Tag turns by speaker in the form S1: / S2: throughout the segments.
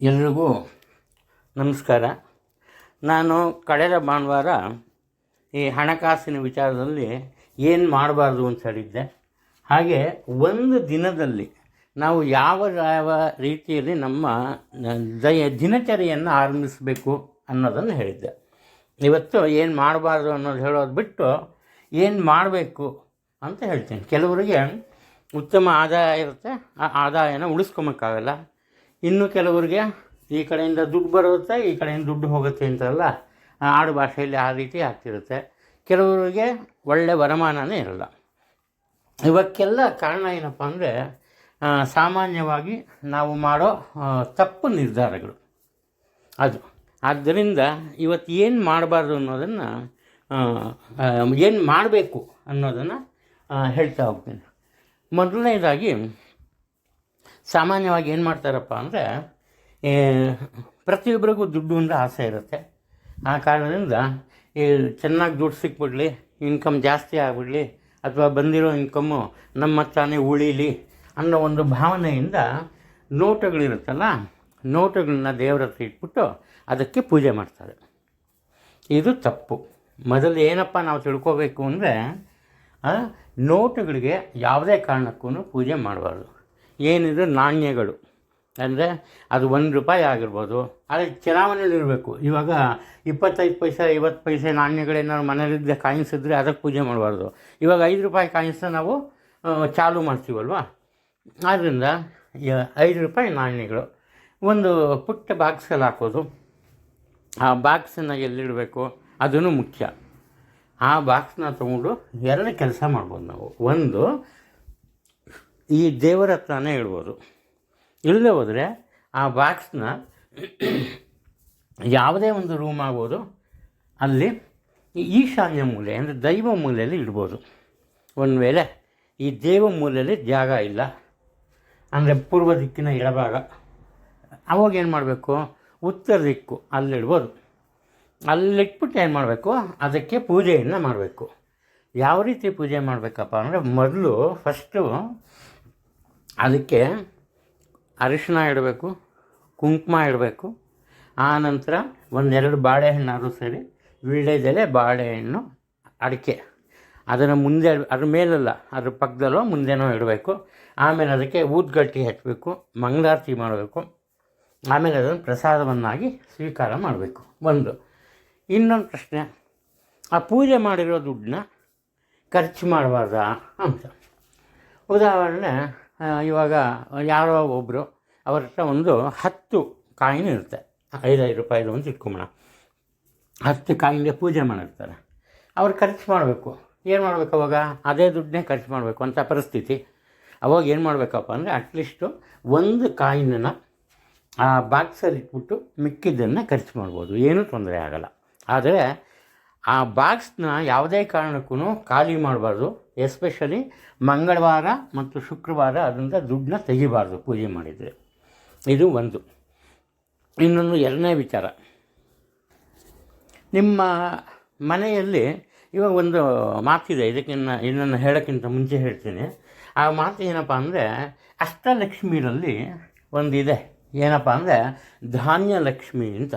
S1: ಎಲ್ರಿಗೂ ನಮಸ್ಕಾರ. ನಾನು ಕಳೆದ ಭಾನುವಾರ ಈ ಹಣಕಾಸಿನ ವಿಚಾರದಲ್ಲಿ ಏನು ಮಾಡಬಾರ್ದು ಅಂತ ಹೇಳಿದ್ದೆ. ಹಾಗೆ ಒಂದು ದಿನದಲ್ಲಿ ನಾವು ಯಾವ ಯಾವ ರೀತಿಯಲ್ಲಿ ನಮ್ಮ ದಯ ದಿನಚರಿಯನ್ನು ಆರಂಭಿಸಬೇಕು ಅನ್ನೋದನ್ನು ಹೇಳಿದ್ದೆ. ಇವತ್ತು ಏನು ಮಾಡಬಾರ್ದು ಅನ್ನೋದು ಹೇಳೋದು ಬಿಟ್ಟು ಏನು ಮಾಡಬೇಕು ಅಂತ ಹೇಳ್ತೀನಿ. ಕೆಲವರಿಗೆ ಉತ್ತಮ ಆದಾಯ ಇರುತ್ತೆ. ಆ ಆದಾಯನ ಉಳಿಸ್ಕೊಳಕ್ಕಾಗಲ್ಲ ಇನ್ನು ಕೆಲವರಿಗೆ ಈ ಕಡೆಯಿಂದ ದುಡ್ಡು ಬರುತ್ತೆ, ಈ ಕಡೆಯಿಂದ ದುಡ್ಡು ಹೋಗುತ್ತೆ ಅಂತಲ್ಲ ಆಡು ಭಾಷೆಯಲ್ಲಿ ಆ ರೀತಿ ಆಗ್ತಿರುತ್ತೆ. ಕೆಲವರಿಗೆ ಒಳ್ಳೆ ವರಮಾನನೇ ಇರಲ್ಲ. ಇವಕ್ಕೆಲ್ಲ ಕಾರಣ ಏನಪ್ಪ ಅಂದರೆ ಸಾಮಾನ್ಯವಾಗಿ ನಾವು ಮಾಡೋ ತಪ್ಪು ನಿರ್ಧಾರಗಳು. ಅದು. ಆದ್ದರಿಂದ ಇವತ್ತು ಏನು ಮಾಡಬಾರ್ದು ಅನ್ನೋದನ್ನು ಏನು ಮಾಡಬೇಕು ಅನ್ನೋದನ್ನು ಹೇಳ್ತಾ ಹೋಗ್ತೀನಿ. ಮೊದಲನೇದಾಗಿ ಸಾಮಾನ್ಯವಾಗಿ ಏನು ಮಾಡ್ತಾರಪ್ಪ ಅಂದರೆ ಪ್ರತಿಯೊಬ್ಬರಿಗೂ ದುಡ್ಡು ಅಂದರೆ ಆಸೆ ಇರುತ್ತೆ. ಆ ಕಾರಣದಿಂದ ಈ ಚೆನ್ನಾಗಿ ದುಡ್ಡು ಸಿಕ್ಬಿಡಲಿ ಇನ್ಕಮ್ ಜಾಸ್ತಿ ಆಗಿಬಿಡ್ಲಿ, ಅಥವಾ ಬಂದಿರೋ ಇನ್ಕಮ್ಮು ನಮ್ಮ ತಾನೇ ಉಳೀಲಿ ಅನ್ನೋ ಒಂದು ಭಾವನೆಯಿಂದ ನೋಟುಗಳಿರುತ್ತಲ್ಲ, ನೋಟುಗಳನ್ನ ದೇವರ ಹತ್ರ ಇಟ್ಬಿಟ್ಟು ಅದಕ್ಕೆ ಪೂಜೆ ಮಾಡ್ತಾರೆ. ಇದು ತಪ್ಪು. ಮೊದಲು ಏನಪ್ಪ ನಾವು ತಿಳ್ಕೋಬೇಕು ಅಂದರೆ ನೋಟುಗಳಿಗೆ ಯಾವುದೇ ಕಾರಣಕ್ಕೂ ಪೂಜೆ ಮಾಡಬಾರ್ದು. ಏನಿದೆ ನಾಣ್ಯಗಳು. ಅಂದರೆ ಅದು ಒಂದು ರೂಪಾಯಿ ಆಗಿರ್ಬೋದು. ಆದರೆ ಚಲಾವಣೆಯಲ್ಲಿ ಇರಬೇಕು ಇವಾಗ ಇಪ್ಪತ್ತೈದು ಪೈಸೆ, ಐವತ್ತು ಪೈಸೆ ನಾಣ್ಯಗಳೇನಾದ್ರು ಮನೆಯಲ್ಲಿದ್ದ ಕಾಯಿನ್ಸ್ ಇದ್ದರೆ ಅದಕ್ಕೆ ಪೂಜೆ ಮಾಡಬಾರ್ದು. ಇವಾಗ ಐದು ರೂಪಾಯಿ ಕಾಯಿನ್ಸ್ನ ನಾವು ಚಾಲು ಮಾಡ್ತೀವಲ್ವಾ? ಆದ್ದರಿಂದ ಐದು ರೂಪಾಯಿ ನಾಣ್ಯಗಳು. ಒಂದು ಪುಟ್ಟ ಬಾಕ್ಸಲ್ಲಿ ಹಾಕೋದು. ಆ ಬಾಕ್ಸನ್ನು ಎಲ್ಲಿಡಬೇಕು? ಅದೂ ಮುಖ್ಯ. ಆ ಬಾಕ್ಸ್ನ ತೊಗೊಂಡು ಎರಡು ಕೆಲಸ ಮಾಡ್ಬೋದು ನಾವು. ಒಂದು ಈ ದೇವರ ಹತ್ರನೇ ಇಡ್ಬೋದು ಇಲ್ಲದೆ ಹೋದರೆ ಆ ಬಾಕ್ಸ್ನ ಯಾವುದೇ ಒಂದು ರೂಮ್ ಆಗ್ಬೋದು, ಅಲ್ಲಿ ಈಶಾನ್ಯ ಮೂಲೆ ಅಂದರೆ ದೈವ ಮೂಲೆಯಲ್ಲಿ ಇಡ್ಬೋದು. ಒಂದು ವೇಳೆ ಈ ದೇವ ಮೂಲೆಯಲ್ಲಿ ಜಾಗ ಇಲ್ಲ, ಅಂದರೆ ಪೂರ್ವ ದಿಕ್ಕಿನ ಎಡಭಾಗ, ಅವಾಗ ಏನು ಮಾಡಬೇಕು? ಉತ್ತರ ದಿಕ್ಕು ಅಲ್ಲಿಡ್ಬೋದು ಅಲ್ಲಿಟ್ಬಿಟ್ಟು ಏನು ಮಾಡಬೇಕು? ಅದಕ್ಕೆ ಪೂಜೆಯನ್ನು ಮಾಡಬೇಕು. ಯಾವ ರೀತಿ ಪೂಜೆ ಮಾಡಬೇಕಪ್ಪ ಅಂದರೆ ಮೊದಲು ಫಸ್ಟು ಅದಕ್ಕೆ ಅರಿಶಿನ ಇಡಬೇಕು, ಕುಂಕುಮ ಇಡಬೇಕು. ಆನಂತರ ಒಂದೆರಡು ಬಾಳೆಹಣ್ಣಾದರೂ ಸರಿ ವೀಳ್ಯದೆಲೆ ಬಾಳೆಹಣ್ಣು ಅಡಿಕೆ. ಅದನ್ನು ಮುಂದೆ ಅದ್ರ ಮೇಲಲ್ಲ, ಅದ್ರ ಪಕ್ಕದಲ್ಲೋ ಮುಂದೆನೋ ಇಡಬೇಕು. ಆಮೇಲೆ ಅದಕ್ಕೆ ಊದ್ಗಟ್ಟಿ ಹಚ್ಚಬೇಕು ಮಂಗಳಾರತಿ ಮಾಡಬೇಕು. ಆಮೇಲೆ ಅದನ್ನು ಪ್ರಸಾದವನ್ನಾಗಿ ಸ್ವೀಕಾರ ಮಾಡಬೇಕು. ಒಂದು. ಇನ್ನೊಂದು ಪ್ರಶ್ನೆ. ಆ ಪೂಜೆ ಮಾಡಿರೋ ದುಡ್ಡನ್ನ ಖರ್ಚು ಮಾಡಬಾರ್ದಾ ಅಂತ. ಉದಾಹರಣೆ ಇವಾಗ ಯಾರೋ ಒಬ್ಬರು ಅವ್ರ ಹತ್ರ ಒಂದು ಹತ್ತು ಕಾಯಿನ್ ಇರುತ್ತೆ. ಐದೈದು ರೂಪಾಯಿದು ಒಂದು ಇಟ್ಕೊಂಬೋಣ ಹತ್ತು ಕಾಯಿನ್ಗೆ ಪೂಜೆ ಮಾಡಿರ್ತಾರೆ. ಅವ್ರು ಖರ್ಚು ಮಾಡಬೇಕು. ಏನು ಮಾಡಬೇಕು ಅವಾಗ? ಅದೇ ದುಡ್ಡನ್ನೇ ಖರ್ಚು ಮಾಡಬೇಕು ಅಂತ ಪರಿಸ್ಥಿತಿ. ಅವಾಗ ಏನು ಮಾಡಬೇಕಪ್ಪ ಅಂದರೆ ಅಟ್ಲೀಸ್ಟು ಒಂದು ಕಾಯಿನನ್ನು, ಆ ಬಾಕ್ಸಲ್ಲಿ ಇಟ್ಬಿಟ್ಟು ಮಿಕ್ಕಿದ್ದನ್ನು ಖರ್ಚು ಮಾಡ್ಬೋದು. ಏನೂ ತೊಂದರೆ ಆಗಲ್ಲ. ಆದರೆ ಆ ಬಾಕ್ಸ್ನ ಯಾವುದೇ ಕಾರಣಕ್ಕೂ ಖಾಲಿ ಮಾಡಬಾರ್ದು. ಎಸ್ಪೆಷಲಿ ಮಂಗಳವಾರ ಮತ್ತು ಶುಕ್ರವಾರ ಅದರಿಂದ ದುಡ್ಡನ್ನ ತೆಗಿಬಾರ್ದು ಪೂಜೆ ಮಾಡಿದರೆ. ಇದು ಒಂದು. ಇನ್ನೊಂದು ಎರಡನೇ ವಿಚಾರ. ನಿಮ್ಮ ಮನೆಯಲ್ಲಿ ಇವಾಗ ಒಂದು ಮಾತಿದೆ. ಇದಕ್ಕಿನ್ನ ಇನ್ನನ್ನು ಹೇಳೋಕ್ಕಿಂತ ಮುಂಚೆ ಹೇಳ್ತೀನಿ. ಆ ಮಾತು ಏನಪ್ಪ ಅಂದರೆ ಅಷ್ಟಲಕ್ಷ್ಮಿಯಲ್ಲಿ ಒಂದಿದೆ. ಏನಪ್ಪ ಅಂದರೆ ಧಾನ್ಯಲಕ್ಷ್ಮಿ ಅಂತ.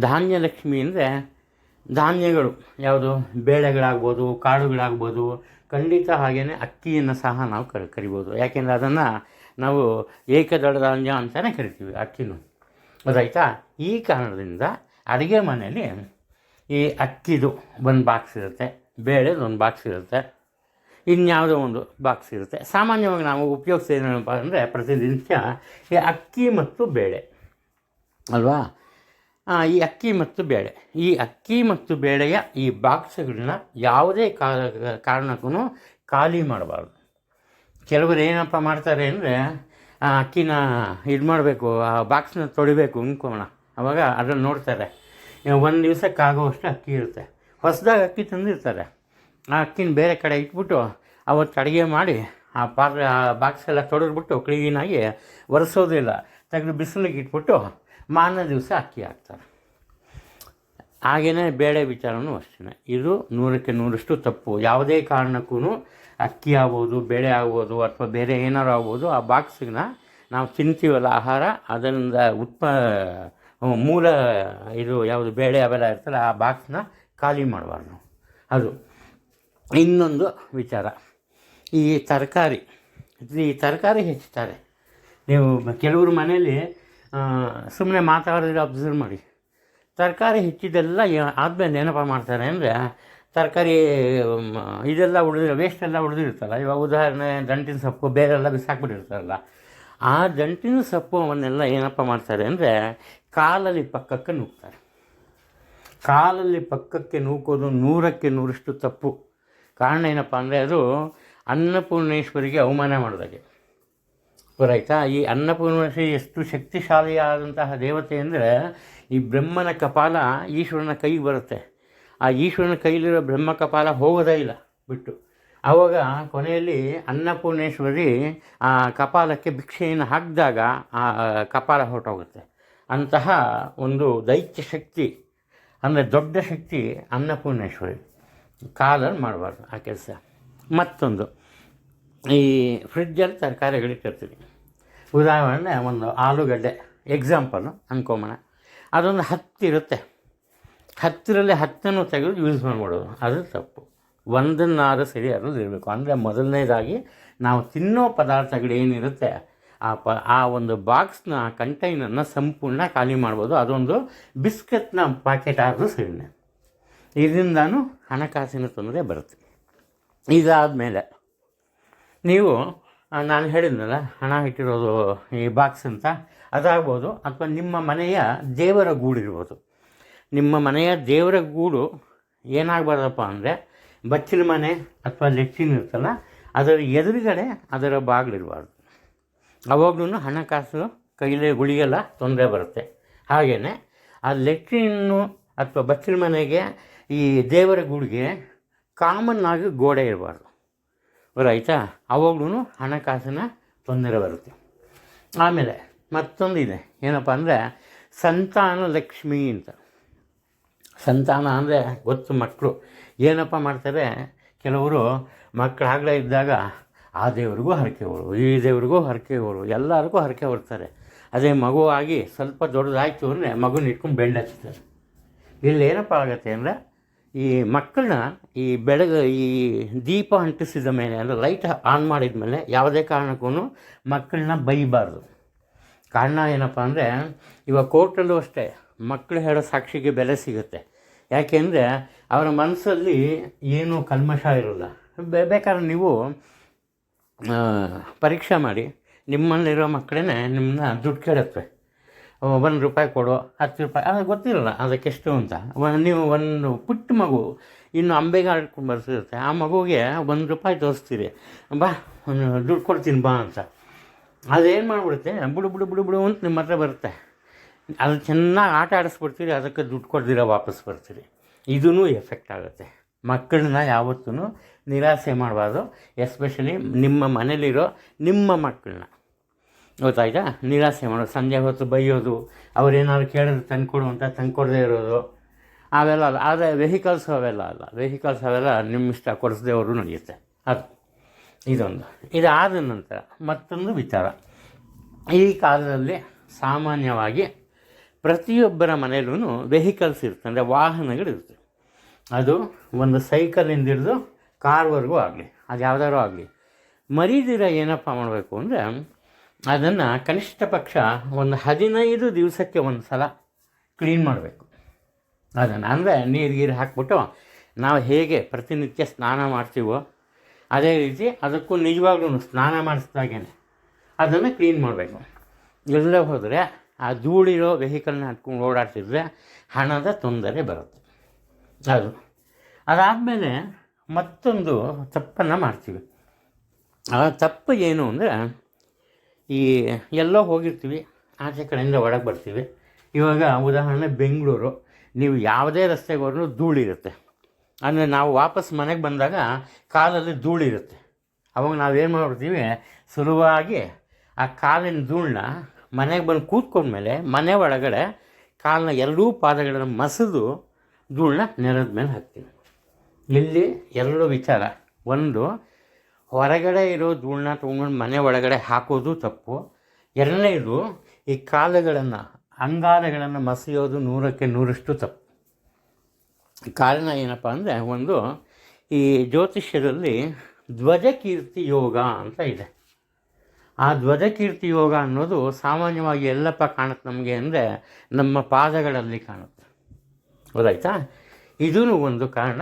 S1: ಧಾನ್ಯಲಕ್ಷ್ಮಿ ಅಂದರೆ ಧಾನ್ಯಗಳು. ಯಾವುದು? ಬೇಳೆಗಳಾಗ್ಬೋದು ಕಾಳುಗಳಾಗ್ಬೋದು ಖಂಡಿತ ಹಾಗೆಯೇ ಅಕ್ಕಿಯನ್ನು ಸಹ ನಾವು ಕರಿ ಕರಿಬೋದು. ಯಾಕೆಂದರೆ ಅದನ್ನು ನಾವು ಏಕದಳ ಧಾನ್ಯ ಅಂತಲೇ ಕರಿತೀವಿ ಅಕ್ಕಿನೂ. ಅದಾಯ್ತಾ? ಈ ಕಾರಣದಿಂದ ಅಡುಗೆ ಮನೆಯಲ್ಲಿ ಈ ಅಕ್ಕಿದು ಒಂದು ಬಾಕ್ಸ್ ಇರುತ್ತೆ ಬೇಳೆದು ಒಂದು ಬಾಕ್ಸ್ ಇರುತ್ತೆ ಇನ್ಯಾವುದೋ ಒಂದು ಬಾಕ್ಸ್ ಇರುತ್ತೆ. ಸಾಮಾನ್ಯವಾಗಿ ನಾವು ಉಪಯೋಗಿಸೋದೇನಪ್ಪ ಅಂದರೆ ಪ್ರತಿನಿತ್ಯ ಈ ಅಕ್ಕಿ ಮತ್ತು ಬೇಳೆ. ಅಲ್ವಾ? ಈ ಅಕ್ಕಿ ಮತ್ತು ಬೇಳೆ. ಈ ಅಕ್ಕಿ ಮತ್ತು ಬೇಳೆಯ ಈ ಬಾಕ್ಸ್ಗಳನ್ನ ಯಾವುದೇ ಕಾರಣಕ್ಕೂ ಖಾಲಿ ಮಾಡಬಾರ್ದು. ಕೆಲವರು ಏನಪ್ಪ ಮಾಡ್ತಾರೆ ಅಂದರೆ, ಆ, ಅಕ್ಕಿನ ಇದು ಮಾಡಬೇಕು, ಆ ಬಾಕ್ಸ್ನ ತೊಳಿಬೇಕು ಅಂದ್ಕೋಣ ಅವಾಗ ಅದನ್ನು ನೋಡ್ತಾರೆ. ಒಂದು ದಿವಸಕ್ಕಾಗುವಷ್ಟು ಅಕ್ಕಿ ಇರುತ್ತೆ. ಹೊಸದಾಗಿ ಅಕ್ಕಿ ತಂದಿರ್ತಾರೆ. ಆ ಅಕ್ಕಿನ ಬೇರೆ ಕಡೆ ಇಟ್ಬಿಟ್ಟು ಅವತ್ತು ಅಡುಗೆ ಮಾಡಿ ಆ ಪಾತ್ರೆ, ಆ ಬಾಕ್ಸೆಲ್ಲ ಎಲ್ಲ ಕ್ಲೀನಾಗಿ ಒರೆಸೋದಿಲ್ಲ. ತೆಗೆದು ಬಿಸಿಲಿಗೆ ಇಟ್ಬಿಟ್ಟು ಮಾರನೇ ದಿವಸ ಅಕ್ಕಿ ಹಾಕ್ತಾರೆ. ಹಾಗೆಯೇ ಬೇಳೆ ವಿಚಾರವೂ ಅಷ್ಟೇ ಇದು ನೂರಕ್ಕೆ ನೂರಷ್ಟು ತಪ್ಪು. ಯಾವುದೇ ಕಾರಣಕ್ಕೂ ಅಕ್ಕಿ ಆಗ್ಬೋದು, ಬೇಳೆ ಆಗ್ಬೋದು, ಅಥವಾ ಬೇರೆ ಏನಾರು ಆಗ್ಬೋದು, ಆ ಬಾಕ್ಸ್ನ ನಾವು ತಿಂತೀವಲ್ಲ ಆಹಾರ, ಅದರಿಂದ ಉತ್ಪ, ಮೂಲ ಇದು ಯಾವುದು ಬೇಳೆ ಅವೆಲ್ಲ ಇರ್ತಲ್ಲ, ಆ ಬಾಕ್ಸ್ನ ಖಾಲಿ ಮಾಡಬಾರ್ದು ನಾವು. ಅದು. ಇನ್ನೊಂದು ವಿಚಾರ. ಈ ತರಕಾರಿ. ಈ ತರಕಾರಿ ಹೆಚ್ಚುತ್ತಾರೆ. ನೀವು ಕೆಲವರು ಮನೇಲಿ ಸುಮ್ಮನೆ ಮಾತಾಡಿದ್ರೆ ಅಬ್ಸರ್ವ್ ಮಾಡಿ. ತರಕಾರಿ ಹೆಚ್ಚಿದೆಲ್ಲ ಆದಮೇಲೆ ಏನಪ್ಪ ಮಾಡ್ತಾರೆ ಅಂದರೆ, ತರಕಾರಿ ಇದೆಲ್ಲ ಉಳಿದಿರೋ ವೇಸ್ಟ್ ಎಲ್ಲ ಉಳಿದಿರುತ್ತಲ್ಲ, ಇವಾಗ ಉದಾಹರಣೆ, ದಂಟಿನ ಸೊಪ್ಪು, ಬೇರೆಲ್ಲ ಬಿಸಾಕ್ಬಿಟ್ಟಿರ್ತಾರಲ್ಲ ಆ ದಂಟಿನ ಸೊಪ್ಪು ಅವನ್ನೆಲ್ಲ ಏನಪ್ಪ ಮಾಡ್ತಾರೆ ಅಂದರೆ, ಕಾಲಲ್ಲಿ ಪಕ್ಕಕ್ಕೆ ನೂಕ್ತಾರೆ. ಕಾಲಲ್ಲಿ ಪಕ್ಕಕ್ಕೆ ನೂಕೋದು ನೂರಕ್ಕೆ ನೂರಷ್ಟು ತಪ್ಪು. ಕಾರಣ ಏನಪ್ಪ ಅಂದರೆ ಅದು ಅನ್ನಪೂರ್ಣೇಶ್ವರಿಗೆ ಅವಮಾನ ಮಾಡಿದಾಗೆ. ಗೊತ್ತಾಯ್ತಾ? ಈ ಅನ್ನಪೂರ್ಣೇಶ್ವರಿ ಎಷ್ಟು ಶಕ್ತಿಶಾಲಿಯಾದಂತಹ ದೇವತೆ ಅಂದರೆ ಈ ಬ್ರಹ್ಮನ ಕಪಾಲ ಈಶ್ವರನ ಕೈಗೆ ಬರುತ್ತೆ. ಆ ಈಶ್ವರನ ಕೈಲಿರೋ ಬ್ರಹ್ಮ ಕಪಾಲ ಹೋಗೋದೇ ಇಲ್ಲ ಬಿಟ್ಟು. ಆವಾಗ ಕೊನೆಯಲ್ಲಿ ಅನ್ನಪೂರ್ಣೇಶ್ವರಿ ಆ ಕಪಾಲಕ್ಕೆ ಭಿಕ್ಷೆಯನ್ನು ಹಾಕಿದಾಗ ಆ ಕಪಾಲ ಹೊರಟೋಗುತ್ತೆ. ಅಂತಹ ಒಂದು ದೈತ್ಯ ಶಕ್ತಿ, ಅಂದರೆ ದೊಡ್ಡ ಶಕ್ತಿ ಅನ್ನಪೂರ್ಣೇಶ್ವರಿ. ಕಾಲನ್ನು ಮಾಡಬಾರ್ದು ಆ ಕೆಲಸ. ಮತ್ತೊಂದು, ಈ ಫ್ರಿಡ್ಜಲ್ಲಿ ತರಕಾರಿಗಳಿಟ್ಟಿರ್ತೀವಿ ಉದಾಹರಣೆ ಒಂದು ಆಲೂಗಡ್ಡೆ ಎಕ್ಸಾಂಪಲು ಅನ್ಕೊಂಬೋಣ ಅದೊಂದು ಹತ್ತಿರುತ್ತೆ ಹತ್ತಿರಲ್ಲಿ ಹತ್ತನ್ನು ತೆಗೆದು ಯೂಸ್ ಮಾಡಿಬಿಡೋದು ಅದು ತಪ್ಪು. ಒಂದನ್ನಾರು ಸರಿ ಅದು ಇರಬೇಕು. ಅಂದರೆ ಮೊದಲನೇದಾಗಿ ನಾವು ತಿನ್ನೋ ಪದಾರ್ಥಗಳು ಏನಿರುತ್ತೆ ಆ ಪ ಆ ಒಂದು ಬಾಕ್ಸ್ನ ಆ ಕಂಟೈನರ್ನ ಸಂಪೂರ್ಣ ಖಾಲಿ ಮಾಡ್ಬೋದು. ಅದೊಂದು ಬಿಸ್ಕೆಟ್ನ ಪ್ಯಾಕೆಟ್ ಆದರೂ ಸರಿನೆ. ಇದರಿಂದನೂ ಹಣಕಾಸಿನ ತೊಂದರೆ ಬರುತ್ತೆ. ಇದಾದಮೇಲೆ ನೀವು ಆ, ನಾನು ಹೇಳಿದ್ನಲ್ಲ, ಹಣ ಇಟ್ಟಿರೋದು ಈ ಬಾಕ್ಸ್ ಅಂತ? ಅದಾಗ್ಬೋದು, ಅಥವಾ ನಿಮ್ಮ ಮನೆಯ ದೇವರ ಗೂಡಿರ್ಬೋದು ನಿಮ್ಮ ಮನೆಯ ದೇವರ ಗೂಡು ಏನಾಗಬಾರ್ದಪ್ಪ ಅಂದರೆ, ಬಚ್ಚಿನ ಮನೆ ಅಥವಾ ಲೆಟ್ಟಿನ್ ಇರ್ತಲ್ಲ ಅದರ ಎದುರುಗಡೆ ಅದರ ಬಾಗಿಲಿರಬಾರ್ದು ಅವಾಗ್ಲೂ ಹಣಕಾಸು ಕೈಲೇ ಗುಳಿಗೆಲ್ಲ ತೊಂದರೆ ಬರುತ್ತೆ. ಹಾಗೆಯೇ ಆ ಲೆಟ್ರಿನ್ನು ಅಥವಾ ಬಚ್ಚಿನ ಮನೆಗೆ ಈ ದೇವರ ಗೂಡಿಗೆ ಕಾಮನ್ ಆಗಿ ಗೋಡೆ ಇರಬಾರ್ದು. ಆಯಿತಾ ಅವಾಗ್ಲೂ ಹಣಕಾಸಿನ ತೊಂದರೆ ಬರುತ್ತೆ. ಆಮೇಲೆ ಮತ್ತೊಂದು ಇದೆ ಏನಪ್ಪ ಅಂದರೆ ಸಂತಾನ ಲಕ್ಷ್ಮಿ ಅಂತ. ಸಂತಾನ ಅಂದರೆ ಗೊತ್ತು ಮಕ್ಕಳು. ಏನಪ್ಪ ಮಾಡ್ತಾರೆ, ಕೆಲವರು ಮಕ್ಕಳಾಗಲೇ ಇದ್ದಾಗ ಆ ದೇವ್ರಿಗೂ ಹರಕೆ ಹೊರು ಈ ದೇವ್ರಿಗೂ ಹರಕೆ ಹೊರು ಎಲ್ಲರಿಗೂ ಹರಕೆ ಹೊರ್ತಾರೆ. ಅದೇ ಮಗು ಆಗಿ ಸ್ವಲ್ಪ ದೊಡ್ಡದಾಯ್ತು ಅಂದರೆ ಮಗುನ ಇಟ್ಕೊಂಡು ಬೆಂಡ್ ಹಚ್ತಾರೆ. ಇಲ್ಲಿ ಏನಪ್ಪ ಆಗುತ್ತೆ ಅಂದರೆ ಈ ಮಕ್ಕಳನ್ನ ಈ ಬೆಳಗ್ಗೆ ಈ ದೀಪ ಅಂಟಿಸಿದ ಮೇಲೆ, ಅಂದರೆ ಲೈಟ್ ಆನ್ ಮಾಡಿದ ಮೇಲೆ ಯಾವುದೇ ಕಾರಣಕ್ಕೂ ಮಕ್ಕಳನ್ನ ಬೈಬಾರ್ದು. ಕಾರಣ ಏನಪ್ಪ ಅಂದರೆ, ಇವಾಗ ಕೋರ್ಟಲ್ಲೂ ಅಷ್ಟೇ ಮಕ್ಕಳು ಹೇಳೋ ಸಾಕ್ಷಿಗೆ ಬೆಲೆ ಸಿಗುತ್ತೆ. ಯಾಕೆಂದರೆ ಅವರ ಮನಸ್ಸಲ್ಲಿ ಏನು ಕಲ್ಮಶ ಇರೋಲ್ಲ. ಬೇಕಾದ್ರೆ ನೀವು ಪರೀಕ್ಷೆ ಮಾಡಿ ನಿಮ್ಮಲ್ಲಿರೋ ಮಕ್ಕಳೇ ನಿಮ್ಮನ್ನ ದುಡ್ಡು ಕೇಳುತ್ತೆ. ಒಂದು ರೂಪಾಯಿ ಕೊಡು, ಹತ್ತು ರೂಪಾಯಿ. ಅದು ಗೊತ್ತಿರಲ್ಲ ಅದಕ್ಕೆಷ್ಟು ಅಂತ. ಒಂದು ನೀವು ಒಂದು ಪುಟ್ಟ ಮಗು, ಇನ್ನು ಅಂಬೆಗೆ ಆಡ್ಕೊಂಡು ಆ ಮಗುಗೆ ಒಂದು ರೂಪಾಯಿ ತೋರಿಸ್ತೀರಿ. ಬಾ, ಒಂದು ದುಡ್ಡು ಕೊಡ್ತೀನಿ ಬಾ ಅಂತ. ಅದೇನು ಮಾಡಿಬಿಡುತ್ತೆ? ಬಿಡು ಬಿಡು ಬಿಡು ಬಿಡು ಅಂತ ನಿಮ್ಮ ಹತ್ರ ಬರುತ್ತೆ. ಅದು ಚೆನ್ನಾಗಿ ಆಟ ಆಡಿಸ್ಬಿಡ್ತೀರಿ, ಅದಕ್ಕೆ ದುಡ್ಡು ಕೊಡ್ದಿರ ವಾಪಸ್ ಬರ್ತೀರಿ. ಇದೂ ಎಫೆಕ್ಟ್ ಆಗುತ್ತೆ. ಮಕ್ಕಳನ್ನ ಯಾವತ್ತೂ ನಿರಾಸೆ ಮಾಡಬಾರ್ದು. ಎಸ್ಪೆಷಲಿ ನಿಮ್ಮ ಮನೇಲಿರೋ ನಿಮ್ಮ ಮಕ್ಕಳನ್ನ. ಗೊತ್ತಾಯ್ತಾ? ನಿರಾಸೆ ಮಾಡೋದು ಸಂಜೆ ಹೊತ್ತು ಬೈಯೋದು, ಅವರೇನಾದ್ರು ಕೇಳಿದ್ರೆ ತಂದುಕೊಡು ಅಂತ ತಂದುಕೊಡದೇ ಇರೋದು. ಅವೆಲ್ಲ ಅಲ್ಲ. ಆದರೆ ವೆಹಿಕಲ್ಸ್ ಅವೆಲ್ಲ ಅಲ್ಲ. ವೆಹಿಕಲ್ಸ್ ಅವೆಲ್ಲ ನಿಮ್ಮ ಇಷ್ಟ ಕೊಡಿಸ್ದೇವರು ನಡೆಯುತ್ತೆ. ಅದು. ಇದೊಂದು. ಇದಾದ ನಂತರ ಮತ್ತೊಂದು ವಿಚಾರ. ಈ ಕಾಲದಲ್ಲಿ ಸಾಮಾನ್ಯವಾಗಿ ಪ್ರತಿಯೊಬ್ಬರ ಮನೆಯಲ್ಲೂ ವೆಹಿಕಲ್ಸ್ ಇರುತ್ತೆ. ಅಂದರೆ ವಾಹನಗಳಿರುತ್ತೆ. ಅದು ಒಂದು ಸೈಕಲಿಂದ ಹಿಡಿದು ಕಾರ್ವರೆಗೂ ಆಗಲಿ ಅದು ಯಾವುದಾದ್ರೂ ಆಗಲಿ. ಮರೀದಿರ ಏನಪ್ಪ ಮಾಡಬೇಕು ಅಂದರೆ ಅದನ್ನು ಕನಿಷ್ಠ ಪಕ್ಷ ಒಂದು ಹದಿನೈದು ದಿವಸಕ್ಕೆ ಒಂದು ಸಲ ಕ್ಲೀನ್ ಮಾಡಬೇಕು. ಅದನ್ನು ಅಂದರೆ ನೀರು ಗೀರು ಹಾಕ್ಬಿಟ್ಟು ನಾವು ಹೇಗೆ ಪ್ರತಿನಿತ್ಯ ಸ್ನಾನ ಮಾಡ್ತೀವೋ ಅದೇ ರೀತಿ ಅದಕ್ಕೂ ನಿಜವಾಗ್ಲೂ ಸ್ನಾನ ಮಾಡಿಸಿದಾಗೇನೆ ಅದನ್ನು ಕ್ಲೀನ್ ಮಾಡಬೇಕು. ಎಲ್ಲ ಹೋದರೆ ಆ ಧೂಳಿರೋ ವೆಹಿಕಲ್ನ ಹತ್ಕೊಂಡು ಓಡಾಡ್ತಿದ್ರೆ ಹಣದ ತೊಂದರೆ ಬರುತ್ತೆ. ಅದು. ಅದಾದಮೇಲೆ ಮತ್ತೊಂದು ತಪ್ಪನ್ನು ಮಾಡ್ತೀವಿ. ಆ ತಪ್ಪು ಏನು ಅಂದರೆ ಈ ಎಲ್ಲೋ ಹೋಗಿರ್ತೀವಿ, ಆಚೆ ಕಡೆಯಿಂದ ಒಳಗೆ ಬರ್ತೀವಿ. ಇವಾಗ ಉದಾಹರಣೆ ಬೆಂಗಳೂರು, ನೀವು ಯಾವುದೇ ರಸ್ತೆಗೆ ಹೋದ್ರೂ ಧೂಳಿರುತ್ತೆ. ಅಂದರೆ ನಾವು ವಾಪಸ್ ಮನೆಗೆ ಬಂದಾಗ ಕಾಲಲ್ಲಿ ಧೂಳಿರುತ್ತೆ. ಅವಾಗ ನಾವೇನು ಮಾಡ್ಬಿಡ್ತೀವಿ, ಸುಲಭವಾಗಿ ಆ ಕಾಲಿನ ಧೂಳನ್ನ ಮನೆಗೆ ಬಂದು ಕೂತ್ಕೊಂಡ ಮೇಲೆ ಮನೆ ಒಳಗಡೆ ಕಾಲನ್ನ ಎರಡೂ ಪಾದಗಳನ್ನು ಮಸದು ಧೂಳನ್ನ ನೆಲದ ಮೇಲೆ ಹಾಕ್ತೀವಿ. ಇಲ್ಲಿ ಎರಡು ವಿಚಾರ. ಒಂದು ಹೊರಗಡೆ ಇರೋ ಧೂಳನ್ನ ತೊಗೊಂಡು ಮನೆ ಒಳಗಡೆ ಹಾಕೋದು ತಪ್ಪು. ಎರಡನೇದು, ಈ ಕಾಲುಗಳನ್ನು ಅಂಗಾಲಗಳನ್ನು ಮಸೆಯೋದು ನೂರಕ್ಕೆ ನೂರಷ್ಟು ತಪ್ಪು. ಕಾರಣ ಏನಪ್ಪ ಅಂದರೆ ಒಂದು, ಈ ಜ್ಯೋತಿಷ್ಯದಲ್ಲಿ ಧ್ವಜಕೀರ್ತಿ ಯೋಗ ಅಂತ ಇದೆ. ಆ ಧ್ವಜಕೀರ್ತಿ ಯೋಗ ಅನ್ನೋದು ಸಾಮಾನ್ಯವಾಗಿ ಎಲ್ಲಪ್ಪ ಕಾಣುತ್ತೆ ನಮಗೆ ಅಂದರೆ ನಮ್ಮ ಪಾದಗಳಲ್ಲಿ ಕಾಣುತ್ತೆ. ಗೊತ್ತಾಯ್ತಾ? ಇದೂ ಒಂದು ಕಾರಣ.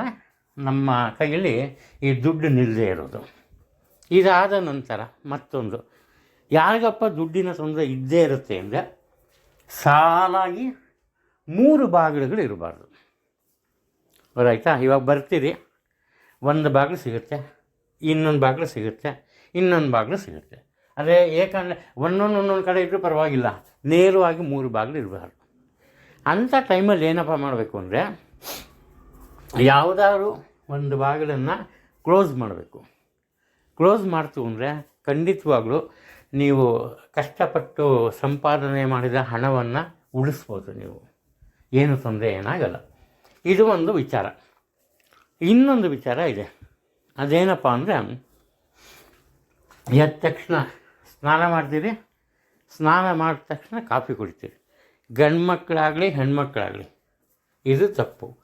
S1: ನಮ್ಮ ಕೈಯಲ್ಲಿ ಈ ದುಡ್ಡು ನಿಲ್ಲದೆ ಇರೋದು. ಇದಾದ ನಂತರ ಮತ್ತೊಂದು, ಯಾರಿಗಪ್ಪ ದುಡ್ಡಿನ ತೊಂದರೆ ಇದ್ದೇ ಇರುತ್ತೆ ಅಂದರೆ ಸಾಲಾಗಿ ಮೂರು ಬಾಗಿಲುಗಳು ಇರಬಾರ್ದು. ಗೊತ್ತಾಯ್ತಾ ಇವಾಗ ಬರ್ತೀರಿ, ಒಂದು ಬಾಗಿಲು ಸಿಗುತ್ತೆ, ಇನ್ನೊಂದು ಬಾಗಿಲು ಸಿಗುತ್ತೆ, ಇನ್ನೊಂದು ಬಾಗಿಲು ಸಿಗುತ್ತೆ. ಅದೇ ಏಕಂದರೆ ಒಂದೊಂದು ಒಂದೊಂದು ಕಡೆ ಇದ್ದರೂ ಪರವಾಗಿಲ್ಲ, ನೇರವಾಗಿ ಮೂರು ಬಾಗಿಲು ಇರಬಾರ್ದು. ಅಂಥ ಟೈಮಲ್ಲಿ ಏನಪ್ಪ ಮಾಡಬೇಕು ಅಂದರೆ, ಯಾವುದಾದ್ರು ಒಂದು ಬಾಗಿಲನ್ನು ಕ್ಲೋಸ್ ಮಾಡಬೇಕು. ಕ್ಲೋಸ್ ಮಾಡ್ತು ಅಂದರೆ ಖಂಡಿತವಾಗ್ಲೂ ನೀವು ಕಷ್ಟಪಟ್ಟು ಸಂಪಾದನೆ ಮಾಡಿದ ಹಣವನ್ನು ಉಳಿಸ್ಬೋದು ನೀವು. ಏನು ತೊಂದರೆ ಏನಾಗಲ್ಲ. ಇದು ಒಂದು ವಿಚಾರ. ಇನ್ನೊಂದು ವಿಚಾರ ಇದೆ. ಅದೇನಪ್ಪ ಅಂದರೆ, ಎದ್ದ ತಕ್ಷಣ ಸ್ನಾನ ಮಾಡ್ತೀರಿ? ಸ್ನಾನ ಮಾಡಿದ ತಕ್ಷಣ ಕಾಫಿ ಕುಡಿತೀರಿ. ಗಂಡು ಮಕ್ಕಳಾಗಲಿ ಇದು ತಪ್ಪು.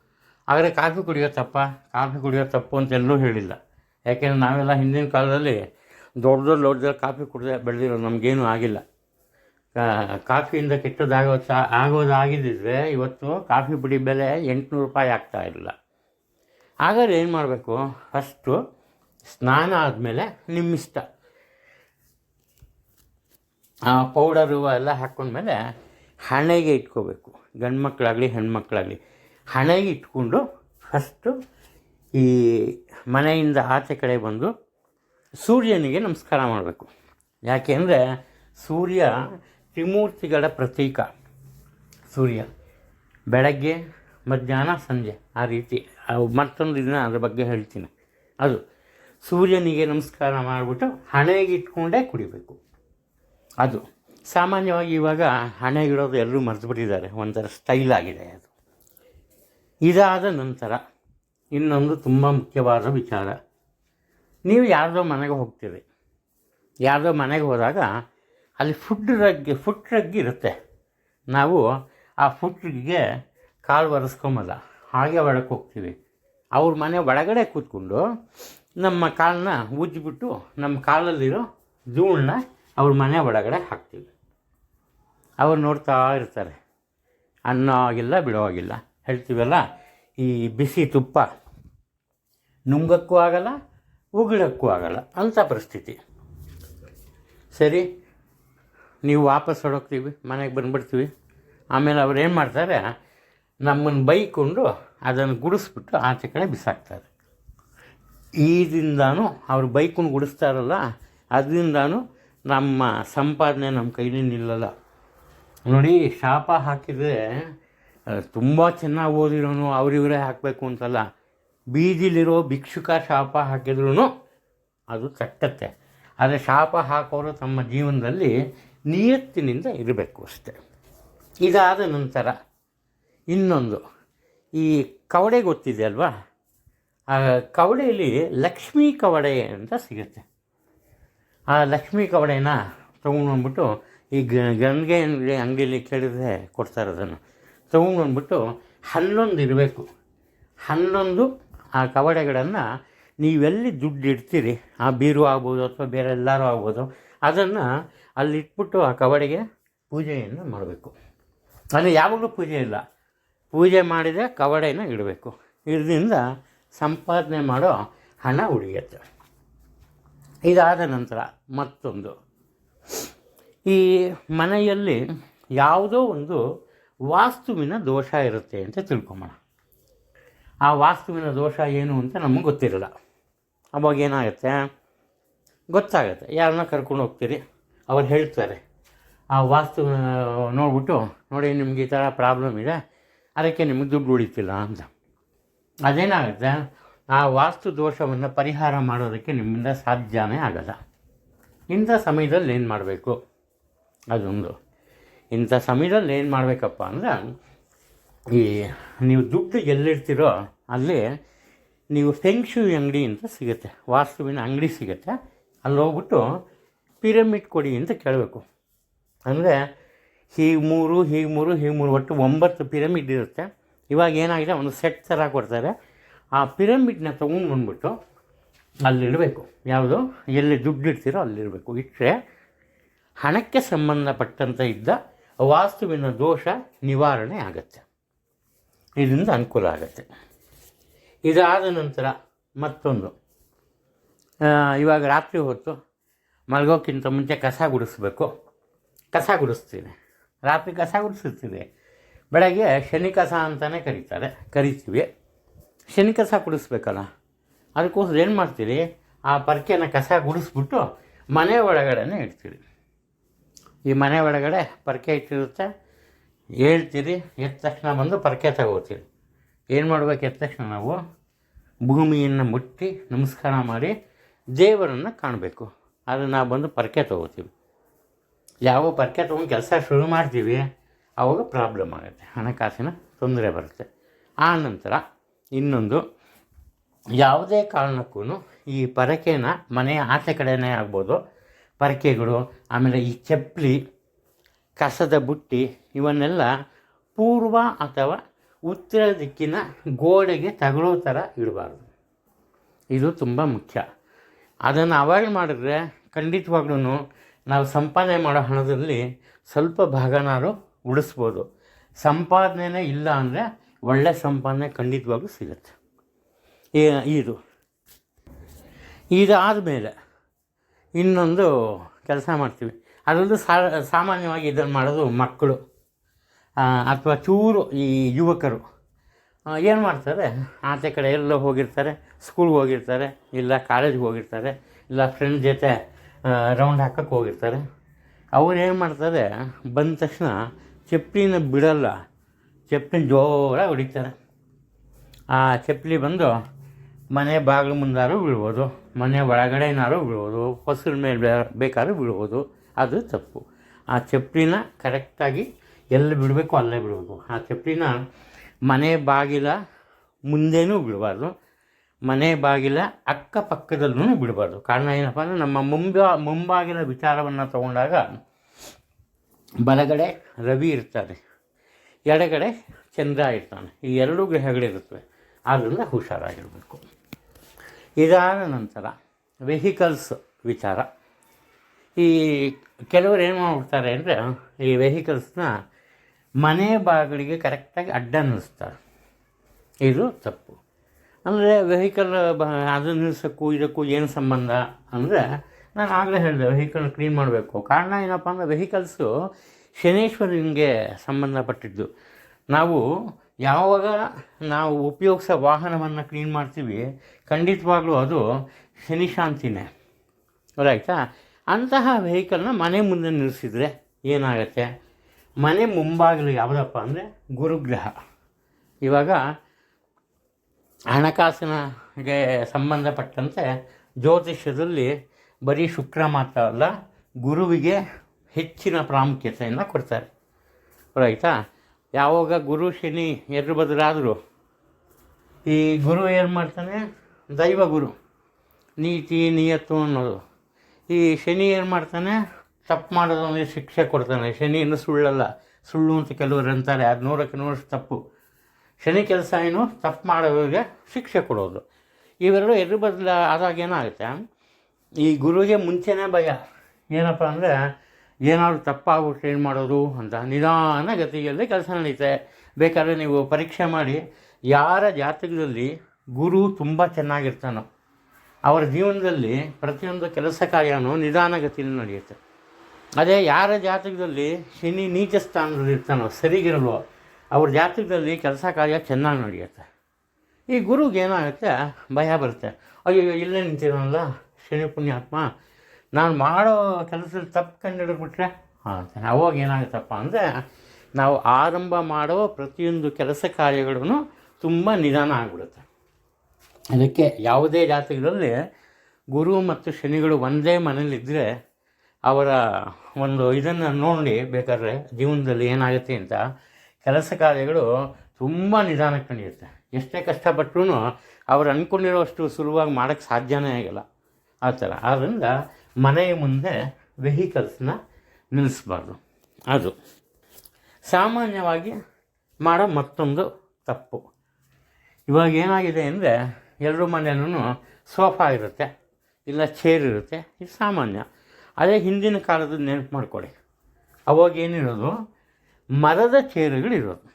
S1: ಆದರೆ ಕಾಫಿ ಕುಡಿಯೋ ತಪ್ಪ? ಕಾಫಿ ಕುಡಿಯೋ ತಪ್ಪು ಅಂತ ಎಲ್ಲೂ ಹೇಳಿಲ್ಲ. ಯಾಕೆಂದ್ರೆ ನಾವೆಲ್ಲ ಹಿಂದಿನ ಕಾಲದಲ್ಲಿ ದೊಡ್ಡ ದೊಡ್ಡ ದೊಡ್ಡ ಕಾಫಿ ಕುಡಿದ ಬೆಳೆದಿರೋ ನಮಗೇನು ಆಗಿಲ್ಲ. ಕಾಫಿಯಿಂದ ಕೆಟ್ಟದಾಗೋ ಆಗೋದಾಗಿದ್ದಿದ್ರೆ ಇವತ್ತು ಕಾಫಿ ಪುಡಿ ಬೆಲೆ ಎಂಟುನೂರು ರೂಪಾಯಿ ಆಗ್ತಾ ಇರಲಿಲ್ಲ ಹಾಗಾದ್ರೆ ಏನು ಮಾಡಬೇಕು? ಫಸ್ಟು ಸ್ನಾನ ಆದಮೇಲೆ ನಿಮ್ಮಿಷ್ಟ. ಪೌಡರು ಎಲ್ಲ ಹಾಕ್ಕೊಂಡ್ಮೇಲೆ ಹಣೆಗೆ ಇಟ್ಕೋಬೇಕು. ಗಂಡು ಮಕ್ಕಳಾಗಲಿ ಹೆಣ್ಮಕ್ಳಾಗಲಿ. ಹಣೆಗೆ ಇಟ್ಕೊಂಡು ಫಸ್ಟು ಈ ಮನೆಯಿಂದ ಆಚೆ ಕಡೆ ಬಂದು ಸೂರ್ಯನಿಗೆ ನಮಸ್ಕಾರ ಮಾಡಬೇಕು. ಯಾಕೆಂದರೆ ಸೂರ್ಯ ತ್ರಿಮೂರ್ತಿಗಳ ಪ್ರತೀಕ. ಸೂರ್ಯ ಬೆಳಗ್ಗೆ, ಮಧ್ಯಾಹ್ನ, ಸಂಜೆ. ಆ ರೀತಿ ಮತ್ತೊಂದು ದಿನ ಅದ್ರ ಬಗ್ಗೆ ಹೇಳ್ತೀನಿ. ಅದು ಸೂರ್ಯನಿಗೆ ನಮಸ್ಕಾರ ಮಾಡಿಬಿಟ್ಟು ಹಣೆಗಿಟ್ಕೊಂಡೇ ಕುಡಿಬೇಕು. ಅದು ಸಾಮಾನ್ಯವಾಗಿ ಇವಾಗ ಹಣೆಗಿಡೋದು ಎಲ್ಲರೂ ಮರೆತುಬಿಟ್ಟಿದ್ದಾರೆ. ಒಂಥರ ಸ್ಟೈಲ್ ಆಗಿದೆ ಅದು. ಇದಾದ ನಂತರ ಇನ್ನೊಂದು ತುಂಬ ಮುಖ್ಯವಾದ ವಿಚಾರ. ನೀವು ಯಾರ್ದೋ ಮನೆಗೆ ಹೋಗ್ತೀರಿ. ಯಾರ್ದೋ ಮನೆಗೆ ಹೋದಾಗ ಅಲ್ಲಿ ಫುಡ್ ರಗ್ಗಿ ಫುಡ್ ರಗ್ ಇರುತ್ತೆ. ನಾವು ಆ ಫುಡ್ಗೆ ಕಾಲು ಒರೆಸ್ಕೊಂಬಲ್ಲ. ಹಾಗೆ ಒಳಗೆ ಹೋಗ್ತೀವಿ. ಅವ್ರ ಮನೆ ಒಳಗಡೆ ಕೂತ್ಕೊಂಡು ನಮ್ಮ ಕಾಲನ್ನ ಉಜ್ಜಿಬಿಟ್ಟು ನಮ್ಮ ಕಾಲಲ್ಲಿರೋ ಧೂಳನ್ನ ಅವ್ರ ಮನೆ ಒಳಗಡೆ ಹಾಕ್ತೀವಿ. ಅವ್ರು ನೋಡ್ತಾ ಇರ್ತಾರೆ. ಅನ್ನೋ ಆಗಿಲ್ಲ ಬಿಡೋ ಆಗಿಲ್ಲ ಹೇಳ್ತೀವಲ್ಲ, ಈ ಬಿಸಿ ತುಪ್ಪ. ನುಂಗಕ್ಕೂ ಆಗಲ್ಲ, ಉಗುಳಕ್ಕೂ ಆಗಲ್ಲ. ಅಂಥ ಪರಿಸ್ಥಿತಿ. ಸರಿ, ನೀವು ವಾಪಸ್ ಹೊಡೋಗ್ತೀವಿ ಮನೆಗೆ ಬಂದುಬಿಡ್ತೀವಿ. ಆಮೇಲೆ ಅವ್ರು ಏನು ಮಾಡ್ತಾರೆ ನಮ್ಮನ್ನು ಬೈಕೊಂಡು ಅದನ್ನು ಗುಡಿಸ್ಬಿಟ್ಟು ಆಚೆ ಕಡೆ ಬಿಸಾಕ್ತಾರೆ. ಈದಿಂದಾನು ಅವರು ಬೈಕನ್ನು ಗುಡಿಸ್ತಾರಲ್ಲ, ಅದರಿಂದಾನು ನಮ್ಮ ಸಂಪಾದನೆ ನಮ್ಮ ಕೈಲಿ ನಿಲ್ಲಲ್ಲ. ನೋಡಿ, ಶಾಪ ಹಾಕಿದರೆ ತುಂಬ ಚೆನ್ನಾಗಿ ಓದಿರೋನು ಅವರಿವರೇ ಹಾಕಬೇಕು ಅಂತಲ್ಲ. ಬೀದಿಲಿರೋ ಭಿಕ್ಷುಕ ಶಾಪ ಹಾಕಿದ್ರೂ ಅದು ತಟ್ಟತ್ತೆ ಆದರೆ ಶಾಪ ಹಾಕೋರು ತಮ್ಮ ಜೀವನದಲ್ಲಿ ನಿಯತ್ತಿನಿಂದ ಇರಬೇಕು ಅಷ್ಟೆ. ಇದಾದ ನಂತರ ಇನ್ನೊಂದು, ಈ ಕವಡೆ ಗೊತ್ತಿದೆ ಅಲ್ವಾ? ಆ ಕವಡೆಯಲ್ಲಿ ಲಕ್ಷ್ಮೀ ಕವಡೆ ಅಂತ ಸಿಗುತ್ತೆ. ಆ ಲಕ್ಷ್ಮೀ ಕವಡೆನ ತೊಗೊಂಡ್ಬಂದ್ಬಿಟ್ಟು ಈ ಗಂಗೆ ಅಂಗಡಿ ಅಂಗಡಿಯಲ್ಲಿ ಕೇಳಿದ್ರೆ ಕೊಡ್ತಾರೆ ಅದನ್ನು. ತೊಗೊಂಡ್ಬಂದ್ಬಿಟ್ಟು ಹನ್ನೊಂದು ಇರಬೇಕು. ಹನ್ನೊಂದು ಆ ಕವಡೆಗಳನ್ನು ನೀವೆಲ್ಲಿ ದುಡ್ಡು ಇಡ್ತೀರಿ ಆ ಬೀರು ಆಗ್ಬೋದು ಅಥವಾ ಬೇರೆ ಎಲ್ಲರೂ ಆಗ್ಬೋದು. ಅದನ್ನು ಅಲ್ಲಿ ಇಟ್ಬಿಟ್ಟು ಆ ಕವಡೆಗೆ ಪೂಜೆಯನ್ನು ಮಾಡಬೇಕು. ಅಲ್ಲಿ ಯಾವಾಗಲೂ ಪೂಜೆ ಇಲ್ಲ. ಪೂಜೆ ಮಾಡಿದರೆ ಕವಡೆನ ಇಡಬೇಕು. ಇದರಿಂದ ಸಂಪಾದನೆ ಮಾಡೋ ಹಣ ಉಳಿಯುತ್ತೆ. ಇದಾದ ನಂತರ ಮತ್ತೊಂದು. ಈ ಮನೆಯಲ್ಲಿ ಯಾವುದೋ ಒಂದು ವಾಸ್ತುವಿನ ದೋಷ ಇರುತ್ತೆ ಅಂತ ತಿಳ್ಕೊಂಬೋಣ ಆ ವಾಸ್ತುವಿನ ದೋಷ ಏನು ಅಂತ ನಮಗೆ ಗೊತ್ತಿರಲ್ಲ. ಅವಾಗ ಏನಾಗುತ್ತೆ? ಗೊತ್ತಾಗುತ್ತೆ. ಯಾರನ್ನ ಕರ್ಕೊಂಡು ಹೋಗ್ತೀರಿ? ಅವ್ರು ಹೇಳ್ತಾರೆ. ಆ ವಾಸ್ತು ನೋಡ್ಬಿಟ್ಟು, ನೋಡಿ, ನಿಮ್ಗೆ ಈ ಥರ ಪ್ರಾಬ್ಲಮ್ ಇದೆ. ಅದಕ್ಕೆ ನಿಮಗೆ ದುಡ್ಡು ಉಳಿತಿಲ್ಲ ಅಂತ. ಅದೇನಾಗುತ್ತೆ? ಆ ವಾಸ್ತು ದೋಷವನ್ನು ಪರಿಹಾರ ಮಾಡೋದಕ್ಕೆ ನಿಮ್ಮಿಂದ ಸಾಧ್ಯನೇ ಆಗಲ್ಲ. ಇಂಥ ಸಮಯದಲ್ಲಿ ಏನು ಮಾಡಬೇಕು? ಅದೊಂದು. ಇಂಥ ಸಮಯದಲ್ಲಿ ಏನು ಮಾಡಬೇಕಪ್ಪ ಅಂದರೆ, ಈ ನೀವು ದುಡ್ಡು ಎಲ್ಲಿಡ್ತೀರೋ ಅಲ್ಲಿ ನೀವು ಫೆಂಕ್ಷು ಅಂಗಡಿ ಅಂತ ಸಿಗುತ್ತೆ. ವಾಸ್ತುವಿನ ಅಂಗಡಿ ಸಿಗುತ್ತೆ. ಅಲ್ಲಿ ಹೋಗ್ಬಿಟ್ಟು ಪಿರಮಿಡ್ ಕೊಡಿ ಅಂತ ಕೇಳಬೇಕು. ಅಂದರೆ ಹೀಗೆ ಮೂರು ಹೀಗೆ ಮೂರು ಹೀಗೆ ಮೂರು, ಒಟ್ಟು ಒಂಬತ್ತು ಪಿರಮಿಡ್ ಇರುತ್ತೆ. ಇವಾಗ ಏನಾಗಿದೆ? ಒಂದು ಸೆಟ್ ಥರ ಕೊಡ್ತಾರೆ. ಆ ಪಿರಮಿಡ್ನ ತೊಗೊಂಡು ಬಂದ್ಬಿಟ್ಟು ಅಲ್ಲಿಡಬೇಕು. ಯಾವುದು? ಎಲ್ಲಿ ದುಡ್ಡು ಇಡ್ತೀರೋ ಅಲ್ಲಿರಬೇಕು ಇಟ್ಟರೆ ಹಣಕ್ಕೆ ಸಂಬಂಧಪಟ್ಟಂಥ ಇದ್ದ ವಾಸ್ತುವಿನ ದೋಷ ನಿವಾರಣೆ ಆಗುತ್ತೆ. ಇದರಿಂದ ಅನುಕೂಲ ಆಗುತ್ತೆ. ಇದಾದ ನಂತರ ಮತ್ತೊಂದು. ಇವಾಗ ರಾತ್ರಿ ಹೊತ್ತು ಮಲಗೋಕ್ಕಿಂತ ಮುಂಚೆ ಕಸ ಗುಡಿಸ್ಬೇಕು. ಕಸ ಗುಡಿಸ್ತೀನಿ. ರಾತ್ರಿ ಕಸ ಗುಡಿಸಿರ್ತೀವಿ ಬೆಳಗ್ಗೆ ಶನಿ ಕಸ ಅಂತಲೇ ಕರೀತಾರೆ, ಕರಿತೀವಿ. ಶನಿ ಕಸ ಗುಡಿಸ್ಬೇಕಲ್ಲ ಅದಕ್ಕೋಸ್ಕರ ಏನು ಮಾಡ್ತೀರಿ? ಆ ಪರ್ಕೆನ ಕಸ ಗುಡಿಸ್ಬಿಟ್ಟು ಮನೆ ಒಳಗಡೆನೇ ಇಡ್ತೀರಿ. ಈ ಮನೆ ಒಳಗಡೆ ಪರ್ಕೆ ಇಟ್ಟಿರುತ್ತೆ. ಹೇಳ್ತೀರಿ, ಎದ್ದ ತಕ್ಷಣ ಬಂದು ಪರ್ಕೆ ತಗೋತೀರಿ. ಏನು ಮಾಡಬೇಕು ಎದ್ದ ತಕ್ಷಣ ನಾವು ಭೂಮಿಯನ್ನು ಮುಟ್ಟಿ ನಮಸ್ಕಾರ ಮಾಡಿ ದೇವರನ್ನು ಕಾಣಬೇಕು. ಆದರೆ ನಾವು ಬಂದು ಪರಕೆ ತಗೋತೀವಿ. ಯಾವ ಪರಕೆ ತೊಗೊಂಡು ಕೆಲಸ ಶುರು ಮಾಡ್ತೀವಿ ಆವಾಗ ಪ್ರಾಬ್ಲಮ್ ಆಗುತ್ತೆ. ಹಣಕಾಸಿನ ತೊಂದರೆ ಬರುತ್ತೆ. ಆ ನಂತರ ಇನ್ನೊಂದು, ಯಾವುದೇ ಕಾರಣಕ್ಕೂ ಈ ಪರಕೆನ ಮನೆಯ ಆಚೆ ಕಡೆಯೇ ಆಗ್ಬೋದು. ಪರಕೆಗಳು, ಆಮೇಲೆ ಈ ಚಪ್ಪಲಿ ಕಸದ ಬುಟ್ಟಿ, ಇವನ್ನೆಲ್ಲ ಪೂರ್ವ ಅಥವಾ ಉತ್ತರ ದಿಕ್ಕಿನ ಗೋಡೆಗೆ ತಗುಲೋ ಥರ ಇಡಬಾರ್ದು. ಇದು ತುಂಬ ಮುಖ್ಯ. ಅದನ್ನು ಅವಾಯ್ಡ್ ಮಾಡಿದ್ರೆ ಖಂಡಿತವಾಗ್ಲೂ ನಾವು ಸಂಪಾದನೆ ಮಾಡೋ ಹಣದಲ್ಲಿ ಸ್ವಲ್ಪ ಭಾಗನಾರು ಉಳಿಸ್ಬೋದು. ಸಂಪಾದನೆ ಇಲ್ಲ ಅಂದರೆ ಒಳ್ಳೆ ಸಂಪಾದನೆ ಖಂಡಿತವಾಗ್ಲೂ ಸಿಗುತ್ತೆ. ಇದು ಇದು. ಇದಾದ ಮೇಲೆ ಇನ್ನೊಂದು ಕೆಲಸ ಮಾಡ್ತೀವಿ. ಅದರಲ್ಲೂ ಸಾಮಾನ್ಯವಾಗಿ ಇದನ್ನು ಮಾಡೋದು ಮಕ್ಕಳು. ಅಥವಾ ಚೂರು ಈ ಯುವಕರು ಏನು ಮಾಡ್ತಾರೆ? ಆಚೆ ಕಡೆ ಎಲ್ಲೋ ಹೋಗಿರ್ತಾರೆ ಸ್ಕೂಲ್ಗೆ ಹೋಗಿರ್ತಾರೆ, ಇಲ್ಲ ಕಾಲೇಜ್ಗೆ ಹೋಗಿರ್ತಾರೆ, ಇಲ್ಲ ಫ್ರೆಂಡ್ ಜೊತೆ ರೌಂಡ್ ಹಾಕಕ್ಕೆ ಹೋಗಿರ್ತಾರೆ. ಅವ್ರು ಏನು ಮಾಡ್ತಾರೆ? ಬಂದ ತಕ್ಷಣ ಚಪ್ಪಲಿನ ಬಿಡಲ್ಲ ಚಪ್ಪಲಿನ ಜೋರಾಗಿ ಹೊಡಿತಾರೆ. ಆ ಚಪ್ಪಲಿ ಬಂದು ಮನೆ ಬಾಗಿಲು ಮುಂದಾದ್ರೂ ಬೀಳ್ಬೋದು, ಮನೆ ಒಳಗಡೆನಾರು ಬೀಳ್ಬೋದು ಹೊಸರ ಮೇಲೆ ಬೇಕಾದ್ರೂ ಬೀಳ್ಬೋದು, ಅದು ತಪ್ಪು. ಆ ಚಪ್ಪಲಿನ ಕರೆಕ್ಟಾಗಿ ಎಲ್ಲಿ ಬಿಡಬೇಕು ಅಲ್ಲೇ ಬಿಡಬೇಕು. ಆ ಚಪ್ಪಲಿನ ಮನೆ ಬಾಗಿಲ ಮುಂದೆನೂ ಬಿಡಬಾರ್ದು. ಮನೆ ಬಾಗಿಲ ಅಕ್ಕಪಕ್ಕದಲ್ಲೂ ಬಿಡಬಾರ್ದು. ಕಾರಣ ಏನಪ್ಪ ಅಂದರೆ ನಮ್ಮ ಮುಂಬ, ಮುಂಬಾಗಿಲ ವಿಚಾರವನ್ನು ತಗೊಂಡಾಗ ಬಲಗಡೆ ರವಿ ಇರ್ತಾನೆ. ಎಡಗಡೆ ಚಂದ್ರ ಇರ್ತಾನೆ. ಈ ಎರಡೂ ಗ್ರಹಗಳಿರುತ್ತವೆ. ಆದ್ದರಿಂದ ಹುಷಾರಾಗಿರಬೇಕು. ಇದಾದ ನಂತರ ವೆಹಿಕಲ್ಸ್ ವಿಚಾರ. ಈ ಕೆಲವರು ಏನು ಮಾಡ್ತಾರೆ ಅಂದರೆ ಈ ವೆಹಿಕಲ್ಸ್ನ ಮನೆ ಬಾಗಿಲಿಗೆ ಕರೆಕ್ಟಾಗಿ ಅಡ್ಡ ನಿಲ್ಲಿಸ್ತಾರೆ. ಇದು ತಪ್ಪು. ಅಂದರೆ ವೆಹಿಕಲ್ ಬ, ಅದು ನಿಲ್ಲಿಸೋಕ್ಕೂ ಇದಕ್ಕೂ ಏನು ಸಂಬಂಧ? ಅಂದರೆ ನಾನು ಆಗಲೇ ಹೇಳಿದೆ ವೆಹಿಕಲ್ ಕ್ಲೀನ್ ಮಾಡಬೇಕು. ಕಾರಣ ಏನಪ್ಪ ಅಂದರೆ ವೆಹಿಕಲ್ಸು ಶನೇಶ್ವರನಿಗೆ ಸಂಬಂಧಪಟ್ಟಿದ್ದು. ನಾವು ಯಾವಾಗ ನಾವು ಉಪಯೋಗಿಸೋ ವಾಹನವನ್ನು ಕ್ಲೀನ್ ಮಾಡ್ತೀವಿ, ಖಂಡಿತವಾಗ್ಲೂ ಅದು ಶನಿಶಾಂತಿನೇ. ರೈತಾ ಅಂತಹ ವೆಹಿಕಲ್ನ ಮನೆ ಮುಂದೆ ನಿಲ್ಲಿಸಿದರೆ ಏನಾಗುತ್ತೆ? ಮನೆ ಮುಂಭಾಗಲು ಯಾವುದಪ್ಪ ಅಂದರೆ ಗುರುಗ್ರಹ. ಇವಾಗ ಹಣಕಾಸಿನಗೆ ಸಂಬಂಧಪಟ್ಟಂತೆ ಜ್ಯೋತಿಷ್ಯದಲ್ಲಿ ಬರೀ ಶುಕ್ರ ಮಾತ್ರ ಅಲ್ಲ, ಗುರುವಿಗೆ ಹೆಚ್ಚಿನ ಪ್ರಾಮುಖ್ಯತೆಯನ್ನು ಕೊಡ್ತಾರೆ. ಆಯಿತಾ? ಯಾವಾಗ ಗುರು ಶನಿ ಎರಡು ಬದಲಾದರೂ, ಈ ಗುರು ಏನು ಮಾಡ್ತಾನೆ? ದೈವ ಗುರು. ನೀತಿ ನಿಯತ್ತು ಅನ್ನೋದು. ಈ ಶನಿ ಏನು ಮಾಡ್ತಾನೆ? ತಪ್ಪು ಮಾಡೋದವನಿಗೆ ಶಿಕ್ಷೆ ಕೊಡ್ತಾನೆ. ಶನಿಯನ್ನು ಸುಳ್ಳಲ್ಲ. ಸುಳ್ಳು ಅಂತ ಕೆಲವರು ಅಂತಾರೆ. ಅದು ನೂರಕ್ಕೆ ನೂರಷ್ಟು ತಪ್ಪು. ಶನಿ ಕೆಲಸ ಏನು? ತಪ್ಪು ಮಾಡೋರಿಗೆ ಶಿಕ್ಷೆ ಕೊಡೋದು. ಇವೆರಡು ಎದುರು ಬದಲ ಆದಾಗ ಏನಾಗುತ್ತೆ? ಈ ಗುರುವಿಗೆ ಮುಂಚೆನೇ ಭಯ. ಏನಪ್ಪ ಅಂದರೆ, ಏನಾದರೂ ತಪ್ಪಾಗ್ಬಿಟ್ಟು ಏನು ಮಾಡೋದು ಅಂತ ನಿಧಾನ ಗತಿಯಲ್ಲಿ ಕೆಲಸ ನಡೀತೆ. ಬೇಕಾದ್ರೆ ನೀವು ಪರೀಕ್ಷೆ ಮಾಡಿ, ಯಾರ ಜಾತಕದಲ್ಲಿ ಗುರು ತುಂಬ ಚೆನ್ನಾಗಿರ್ತಾನೋ, ಅವರ ಜೀವನದಲ್ಲಿ ಪ್ರತಿಯೊಂದು ಕೆಲಸ ಕಾರ್ಯನೂ ನಿಧಾನಗತಿಯಲ್ಲಿ ನಡೆಯುತ್ತೆ. ಅದೇ ಯಾರ ಜಾತಕದಲ್ಲಿ ಶನಿ ನೀಚ ಸ್ಥಾನದಲ್ಲಿ ಇರ್ತಾನೋ, ಸರಿಗಿರಲ್ವೋ, ಅವ್ರ ಜಾತಕದಲ್ಲಿ ಕೆಲಸ ಕಾರ್ಯ ಚೆನ್ನಾಗಿ ನಡೆಯುತ್ತೆ. ಈ ಗುರುಗೆ ಏನಾಗುತ್ತೆ? ಭಯ ಬರುತ್ತೆ. ಅಯ್ಯೋ ಇಲ್ಲೇ ನಿಂತಿರೋಲ್ಲ ಶನಿ ಪುಣ್ಯಾತ್ಮ, ನಾನು ಮಾಡೋ ಕೆಲಸದಲ್ಲಿ ತಪ್ಪು ಕಂಡುಹಿಡಿದ್ಬಿಟ್ರೆ ಹಾಂ ಅಂತಾನೆ ಅವಾಗ ಏನಾಗುತ್ತಪ್ಪ ಅಂದರೆ, ನಾವು ಆರಂಭ ಮಾಡೋ ಪ್ರತಿಯೊಂದು ಕೆಲಸ ಕಾರ್ಯಗಳೂ ತುಂಬ ನಿಧಾನ ಆಗಿಬಿಡುತ್ತೆ. ಅದಕ್ಕೆ ಯಾವುದೇ ಜಾತಕದಲ್ಲಿ ಗುರು ಮತ್ತು ಶನಿಗಳು ಒಂದೇ ಮನೇಲಿದ್ದರೆ ಅವರ ಒಂದು ಇದನ್ನು ನೋಡಿ ಬೇಕಾದ್ರೆ ಜೀವನದಲ್ಲಿ ಏನಾಗುತ್ತೆ ಅಂತ ಕೆಲಸ ಕಾರ್ಯಗಳು ತುಂಬ ನಿಧಾನಕ್ಕೆ ನಡೆಯುತ್ತೆ. ಎಷ್ಟೇ ಕಷ್ಟಪಟ್ಟರೂ ಅವ್ರು ಅಂದ್ಕೊಂಡಿರೋಷ್ಟು ಸುಲಭವಾಗಿ ಮಾಡೋಕ್ಕೆ ಸಾಧ್ಯನೇ ಆಗಲ್ಲ. ಆ ಥರ. ಆದ್ದರಿಂದ ಮನೆಯ ಮುಂದೆ ವೆಹಿಕಲ್ಸ್ನ ನಿಲ್ಲಿಸ್ಬಾರ್ದು. ಅದು. ಸಾಮಾನ್ಯವಾಗಿ ಮಾಡೋ ಮತ್ತೊಂದು ತಪ್ಪು. ಇವಾಗ ಏನಾಗಿದೆ ಅಂದರೆ ಎಲ್ಲರ ಮನೆಯಲ್ಲೂ ಸೋಫಾ ಇರುತ್ತೆ, ಇಲ್ಲ ಚೇರ್ ಇರುತ್ತೆ, ಇದು ಸಾಮಾನ್ಯ. ಅದೇ ಹಿಂದಿನ ಕಾಲದ ನೆನಪು ಮಾಡ್ಕೊಳ್ಳಿ. ಅವಾಗ ಏನಿರೋದು? ಮರದ ಚೇರುಗಳಿರೋದು.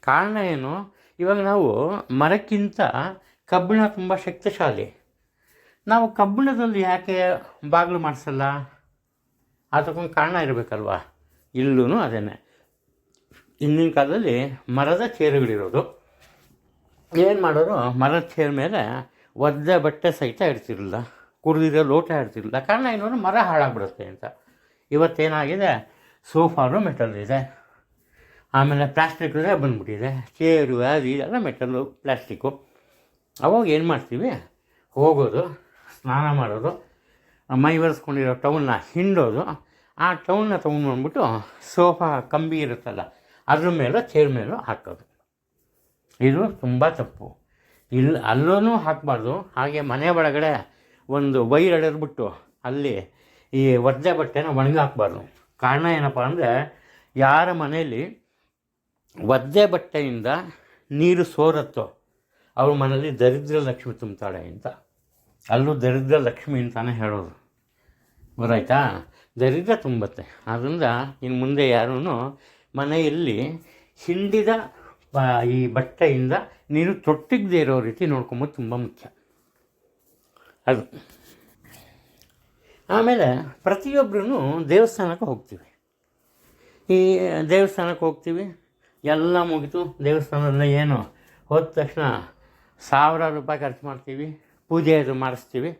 S1: ಕಾರಣ ಏನು? ಇವಾಗ ನಾವು ಮರಕ್ಕಿಂತ ಕಬ್ಬಿಣ ತುಂಬ ಶಕ್ತಿಶಾಲಿ. ನಾವು ಕಬ್ಬಿಣದಲ್ಲಿ ಯಾಕೆ ಬಾಗಿಲು ಮಾಡಿಸಲ್ಲ? ಅದಕ್ಕೊಂದು ಕಾರಣ ಇರಬೇಕಲ್ವಾ? ಇಲ್ಲೂ ಅದೇನೆ. ಹಿಂದಿನ ಕಾಲದಲ್ಲಿ ಮರದ ಚೇರುಗಳಿರೋದು. ಏನು ಮಾಡೋರು? ಮರದ ಚೇರ್ ಮೇಲೆ ಒದ್ದೆ ಬಟ್ಟೆ ಸಹಿತ ಇಡ್ತಿರಲಿಲ್ಲ. ಕುಡಿದಿರೋ ಲೋಟ ಇರ್ತಿರಲಿಲ್ಲ ಕಾರಣ ಏನು ಮರ ಹಾಳಾಗ್ಬಿಡುತ್ತೆ ಅಂತ. ಇವತ್ತೇನಾಗಿದೆ? ಸೋಫಾನು ಮೆಟಲ್ ಇದೆ ಆಮೇಲೆ ಪ್ಲಾಸ್ಟಿಕ್ ಬಂದ್ಬಿಟ್ಟಿದೆ. ಚೇರು ಅದು ಇದೆಲ್ಲ ಮೆಟಲ್ಲು, ಪ್ಲಾಸ್ಟಿಕ್ಕು. ಅವಾಗ ಏನು ಮಾಡ್ತೀವಿ? ಹೋಗೋದು, ಸ್ನಾನ ಮಾಡೋದು ಮೈ ಒರೆಸ್ಕೊಂಡಿರೋ ಟೌನ್ನ ಹಿಂಡೋದು. ಆ ಟೌನ್ನ ತೊಗೊಂಡ್ಬಂದ್ಬಿಟ್ಟು ಸೋಫಾ ಕಂಬಿ ಇರುತ್ತಲ್ಲ, ಅದ್ರ ಮೇಲೋ ಚೇರ್ ಮೇಲೂ ಹಾಕೋದು. ಇದು ತುಂಬ ತಪ್ಪು. ಇಲ್ಲಿ ಅಲ್ಲೂ ಹಾಕಬಾರ್ದು. ಹಾಗೆ ಮನೆ ಒಳಗಡೆ ಒಂದು ವೈರ್ ಎಳೆದ್ಬಿಟ್ಟು ಅಲ್ಲಿ ಈ ಒದ್ದೆ ಬಟ್ಟೆನ ಒಣಗಿ ಹಾಕ್ಬಾರ್ದು. ಕಾರಣ ಏನಪ್ಪ ಅಂದರೆ ಯಾರ ಮನೆಯಲ್ಲಿ ಒದ್ದೆ ಬಟ್ಟೆಯಿಂದ ನೀರು ಸೋರತ್ತೋ ಅವ್ರ ಮನೇಲಿ ದರಿದ್ರ ಲಕ್ಷ್ಮಿ ತುಂಬ್ತಾಳೆ ಅಂತ. ಅಲ್ಲೂ ದರಿದ್ರ ಲಕ್ಷ್ಮಿ ಅಂತಾನೆ ಹೇಳೋದು. ಗೊತ್ತಾಯ್ತಾ? ದರಿದ್ರ ತುಂಬತ್ತೆ. ಆದ್ದರಿಂದ ಇನ್ನು ಮುಂದೆ ಯಾರೂ ಮನೆಯಲ್ಲಿ ಹಿಂಡಿದ ಈ ಬಟ್ಟೆಯಿಂದ ನೀರು ತೊಟ್ಟಿಗ್ದೇ ಇರೋ ರೀತಿ ನೋಡ್ಕೊಂಬೋದು ತುಂಬ ಮುಖ್ಯ. ಅದು. ಆಮೇಲೆ ಪ್ರತಿಯೊಬ್ಬರೂ ದೇವಸ್ಥಾನಕ್ಕೆ ಹೋಗ್ತೀವಿ. ಈ ದೇವಸ್ಥಾನಕ್ಕೆ ಹೋಗ್ತೀವಿ. ಎಲ್ಲ ಮುಗಿತು. ದೇವಸ್ಥಾನದಲ್ಲಿ ಏನು? ಹೋದ ತಕ್ಷಣ ಸಾವಿರಾರು ರೂಪಾಯಿ ಖರ್ಚು ಮಾಡ್ತೀವಿ. ಪೂಜೆ ಅದು ಮಾಡಿಸ್ತೀವಿ.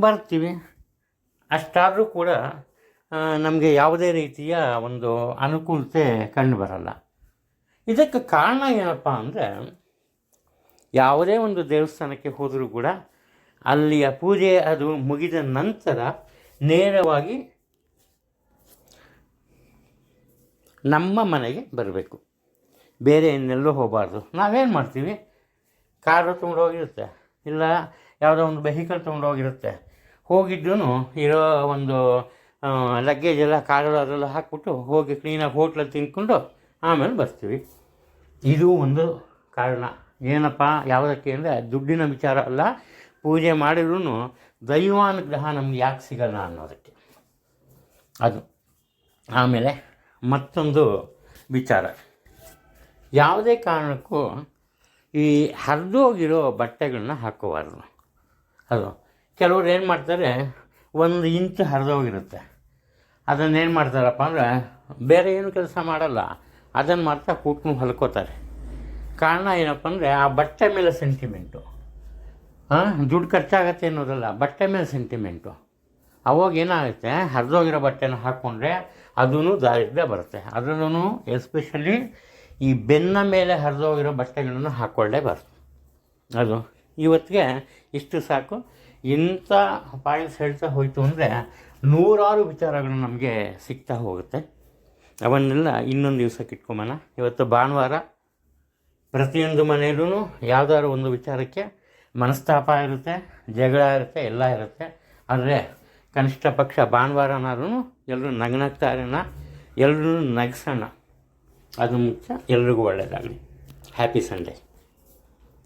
S1: ಬರ್ತೀವಿ. ಅಷ್ಟಾದರೂ ಕೂಡ ನಮಗೆ ಯಾವುದೇ ರೀತಿಯ ಒಂದು ಅನುಕೂಲತೆ ಕಂಡು ಬರಲ್ಲ. ಇದಕ್ಕೆ ಕಾರಣ ಏನಪ್ಪ ಅಂದರೆ, ಯಾವುದೇ ಒಂದು ದೇವಸ್ಥಾನಕ್ಕೆ ಹೋದರೂ ಕೂಡ ಅಲ್ಲಿಯ ಪೂಜೆ ಅದು ಮುಗಿದ ನಂತರ ನೇರವಾಗಿ ನಮ್ಮ ಮನೆಗೆ ಬರಬೇಕು. ಬೇರೆ ಇನ್ನೆಲ್ಲೂ ಹೋಗಬಾರ್ದು. ನಾವೇನು ಮಾಡ್ತೀವಿ? ಕಾರು ತೊಗೊಂಡೋಗಿರುತ್ತೆ ಇಲ್ಲ, ಯಾವುದೋ ಒಂದು ವೆಹಿಕಲ್ ತೊಗೊಂಡೋಗಿರುತ್ತೆ ಹೋಗಿದ್ದೂ ಇರೋ ಒಂದು ಲಗೇಜ್ ಎಲ್ಲ ಕಾರು ಅದೆಲ್ಲ ಹಾಕ್ಬಿಟ್ಟು ಹೋಗಿ ಕ್ಲೀನಾಗಿ ಹೋಟ್ಲಲ್ಲಿ ತಿನ್ಕೊಂಡು ಆಮೇಲೆ ಬರ್ತೀವಿ. ಇದು ಒಂದು ಕಾರಣ. ಏನಪ್ಪ? ಯಾವುದಕ್ಕೆ ಅಂದರೆ ದುಡ್ಡಿನ ವಿಚಾರ ಅಲ್ಲ. ಪೂಜೆ ಮಾಡಿದ್ರೂ ದೈವಾನುಗ್ರಹ ನಮ್ಗೆ ಯಾಕೆ ಸಿಗಲ್ಲ ಅನ್ನೋದಕ್ಕೆ. ಅದು. ಆಮೇಲೆ ಮತ್ತೊಂದು ವಿಚಾರ. ಯಾವುದೇ ಕಾರಣಕ್ಕೂ ಈ ಹರಿದೋಗಿರೋ ಬಟ್ಟೆಗಳನ್ನ ಹಾಕೋಬಾರ್ದು. ಅದು. ಕೆಲವ್ರು ಏನು ಮಾಡ್ತಾರೆ, ಒಂದು ಇಂಚು ಹರಿದೋಗಿರುತ್ತೆ. ಅದನ್ನೇನು ಮಾಡ್ತಾರಪ್ಪ ಅಂದರೆ, ಬೇರೆ ಏನು ಕೆಲಸ ಮಾಡಲ್ಲ. ಅದನ್ನು ಮಾಡ್ತಾ ಕೂತ್ಕೊಂಡು ಹೊಲ್ಕೋತಾರೆ. ಕಾರಣ ಏನಪ್ಪ ಅಂದರೆ, ಆ ಬಟ್ಟೆ ಮೇಲೆ ಸೆಂಟಿಮೆಂಟು ದುಡ್ಡು ಖರ್ಚಾಗತ್ತೆ ಅನ್ನೋದಲ್ಲ, ಬಟ್ಟೆ ಮೇಲೆ ಸೆಂಟಿಮೆಂಟು ಅವಾಗ ಏನಾಗುತ್ತೆ, ಹರಿದೋಗಿರೋ ಬಟ್ಟೆನ ಹಾಕ್ಕೊಂಡ್ರೆ ಅದೂ ದಾರಿದ್ರ್ಯ ಬರುತ್ತೆ. ಅದರಲ್ಲೂ ಎಸ್ಪೆಷಲಿ ಈ ಬೆನ್ನ ಮೇಲೆ ಹರಿದೋಗಿರೋ ಬಟ್ಟೆಗಳನ್ನು ಹಾಕ್ಕೊಳ್ಳೇಬಾರ್ದು ಅದು ಇವತ್ತಿಗೆ ಇಷ್ಟು ಸಾಕು. ಇಂಥ ಪಾಯಿಂಟ್ಸ್ ಹೇಳ್ತಾ ಹೋಯಿತು ಅಂದರೆ ನೂರಾರು ವಿಚಾರಗಳು ನಮಗೆ ಸಿಗ್ತಾ ಹೋಗುತ್ತೆ. ಅವನ್ನೆಲ್ಲ ಇನ್ನೊಂದು ದಿವಸಕ್ಕೆ ಇಟ್ಕೊಂಬೋಣ. ಇವತ್ತು ಭಾನುವಾರ ಪ್ರತಿಯೊಂದು ಮನೆಯಲ್ಲೂ ಯಾವುದಾದ್ರು ಒಂದು ವಿಚಾರಕ್ಕೆ ಮನಸ್ತಾಪ ಇರುತ್ತೆ, ಜಗಳ ಇರುತ್ತೆ, ಎಲ್ಲ ಇರುತ್ತೆ. ಆದರೆ ಕನಿಷ್ಠ ಪಕ್ಷ ಭಾನುವಾರನಾದ್ರೂ ಎಲ್ಲರೂ ನಗ್ನಗ್ತಾ ಎಲ್ಲರೂ ನಗಿಸೋಣ. ಅದು ಮುಖ್ಯ. ಎಲ್ರಿಗೂ ಒಳ್ಳೆಯದಾಗಲಿ ಹ್ಯಾಪಿ ಸಂಡೇ